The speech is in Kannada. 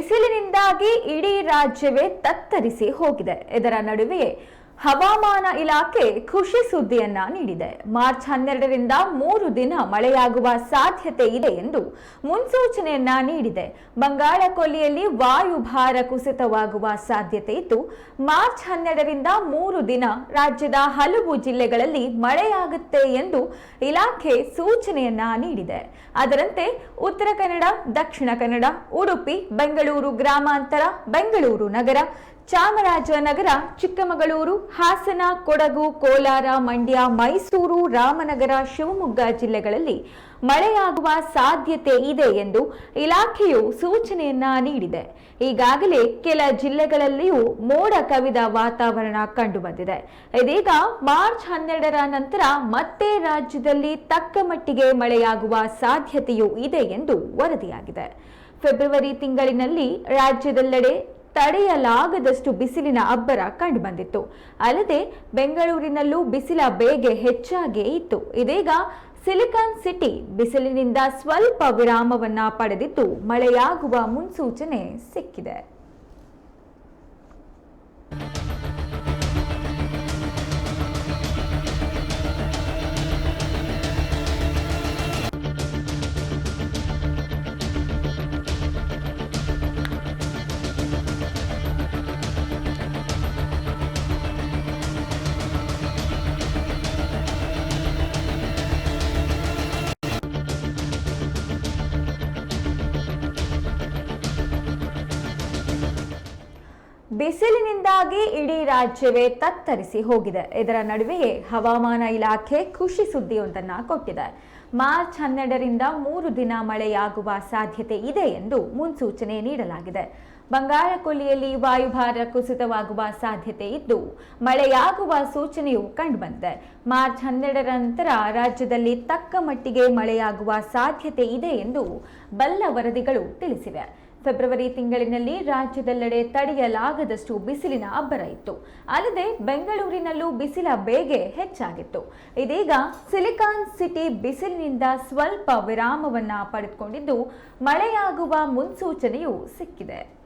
ಬಿಸಿಲಿನಿಂದಾಗಿ ಇಡೀ ರಾಜ್ಯವೇ ತತ್ತರಿಸಿ ಹೋಗಿದೆ. ಇದರ ನಡುವೆಯೇ ಹವಾಮಾನ ಇಲಾಖೆ ಖುಷಿ ಸುದ್ದಿಯನ್ನ ನೀಡಿದೆ. ಮಾರ್ಚ್ ಹನ್ನೆರಡರಿಂದ ಮೂರು ದಿನ ಮಳೆಯಾಗುವ ಸಾಧ್ಯತೆ ಇದೆ ಎಂದು ಮುನ್ಸೂಚನೆಯನ್ನ ನೀಡಿದೆ. ಬಂಗಾಳ ಕೊಲ್ಲಿಯಲ್ಲಿ ವಾಯುಭಾರ ಕುಸಿತವಾಗುವ ಸಾಧ್ಯತೆ ಇದ್ದು, ಮಾರ್ಚ್ ಹನ್ನೆರಡರಿಂದ ಮೂರು ದಿನ ರಾಜ್ಯದ ಹಲವು ಜಿಲ್ಲೆಗಳಲ್ಲಿ ಮಳೆಯಾಗುತ್ತೆ ಎಂದು ಇಲಾಖೆ ಸೂಚನೆಯನ್ನ ನೀಡಿದೆ. ಅದರಂತೆ ಉತ್ತರ ಕನ್ನಡ, ದಕ್ಷಿಣ ಕನ್ನಡ, ಉಡುಪಿ, ಬೆಂಗಳೂರು ಗ್ರಾಮಾಂತರ, ಬೆಂಗಳೂರು ನಗರ, ಚಾಮರಾಜನಗರ, ಚಿಕ್ಕಮಗಳೂರು ಹಾಸನ, ಕೊಡಗು, ಕೋಲಾರ, ಮಂಡ್ಯ, ಮೈಸೂರು, ರಾಮನಗರ, ಶಿವಮೊಗ್ಗ ಜಿಲ್ಲೆಗಳಲ್ಲಿ ಮಳೆಯಾಗುವ ಸಾಧ್ಯತೆ ಇದೆ ಎಂದು ಇಲಾಖೆಯು ಸೂಚನೆಯನ್ನ ನೀಡಿದೆ. ಈಗಾಗಲೇ ಕೆಲ ಜಿಲ್ಲೆಗಳಲ್ಲಿಯೂ ಮೋಡ ಕವಿದ ವಾತಾವರಣ ಕಂಡುಬಂದಿದೆ. ಇದೀಗ ಮಾರ್ಚ್ ಹನ್ನೆರಡರ ನಂತರ ಮತ್ತೆ ರಾಜ್ಯದಲ್ಲಿ ತಕ್ಕ ಮಟ್ಟಿಗೆ ಮಳೆಯಾಗುವ ಸಾಧ್ಯತೆಯೂ ಇದೆ ಎಂದು ವರದಿಯಾಗಿದೆ. ಫೆಬ್ರವರಿ ತಿಂಗಳಿನಲ್ಲಿ ರಾಜ್ಯದೆಲ್ಲೆಡೆ ತಡೆಯಲಾಗದಷ್ಟು ಬಿಸಿಲಿನ ಅಬ್ಬರ ಕಂಡುಬಂದಿತ್ತು. ಅಲ್ಲದೆ ಬೆಂಗಳೂರಿನಲ್ಲೂ ಬಿಸಿಲ ಬೇಗೆ ಹೆಚ್ಚಾಗೇ ಇತ್ತು. ಇದೀಗ ಸಿಲಿಕಾನ್ ಸಿಟಿ ಬಿಸಿಲಿನಿಂದ ಸ್ವಲ್ಪ ವಿರಾಮವನ್ನ ಪಡೆದಿದ್ದು ಮಳೆಯಾಗುವ ಮುನ್ಸೂಚನೆ ಸಿಕ್ಕಿದೆ. ಬಿಸಿಲಿನಿಂದಾಗಿ ಇಡೀ ರಾಜ್ಯವೇ ತತ್ತರಿಸಿ ಹೋಗಿದೆ. ಇದರ ನಡುವೆಯೇ ಹವಾಮಾನ ಇಲಾಖೆ ಖುಷಿ ಸುದ್ದಿಯೊಂದನ್ನು ಕೊಟ್ಟಿದೆ. ಮಾರ್ಚ್ ಹನ್ನೆರಡರಿಂದ ಮೂರು ದಿನ ಮಳೆಯಾಗುವ ಸಾಧ್ಯತೆ ಇದೆ ಎಂದು ಮುನ್ಸೂಚನೆ ನೀಡಲಾಗಿದೆ. ಬಂಗಾಳಕೊಲ್ಲಿಯಲ್ಲಿ ವಾಯುಭಾರ ಕುಸಿತವಾಗುವ ಸಾಧ್ಯತೆ ಇದ್ದು, ಮಳೆಯಾಗುವ ಸೂಚನೆಯು ಕಂಡುಬಂದಿದೆ. ಮಾರ್ಚ್ ಹನ್ನೆರಡರ ನಂತರ ರಾಜ್ಯದಲ್ಲಿ ತಕ್ಕ ಮಟ್ಟಿಗೆ ಮಳೆಯಾಗುವ ಸಾಧ್ಯತೆ ಇದೆ ಎಂದು ಬಲ್ಲ ವರದಿಗಳು ತಿಳಿಸಿವೆ. ಫೆಬ್ರವರಿ ತಿಂಗಳಿನಲ್ಲಿ ರಾಜ್ಯದೆಲ್ಲೆಡೆ ತಡೆಯಲಾಗದಷ್ಟು ಬಿಸಿಲಿನ ಅಬ್ಬರ ಇತ್ತು. ಅಲ್ಲದೆ ಬೆಂಗಳೂರಿನಲ್ಲೂ ಬಿಸಿಲ ಬೇಗೆ ಹೆಚ್ಚಾಗಿತ್ತು. ಇದೀಗ ಸಿಲಿಕಾನ್ ಸಿಟಿ ಬಿಸಿಲಿನಿಂದ ಸ್ವಲ್ಪ ವಿರಾಮವನ್ನ ಪಡೆದುಕೊಂಡಿದ್ದು ಮಳೆಯಾಗುವ ಮುನ್ಸೂಚನೆಯೂ ಸಿಕ್ಕಿದೆ.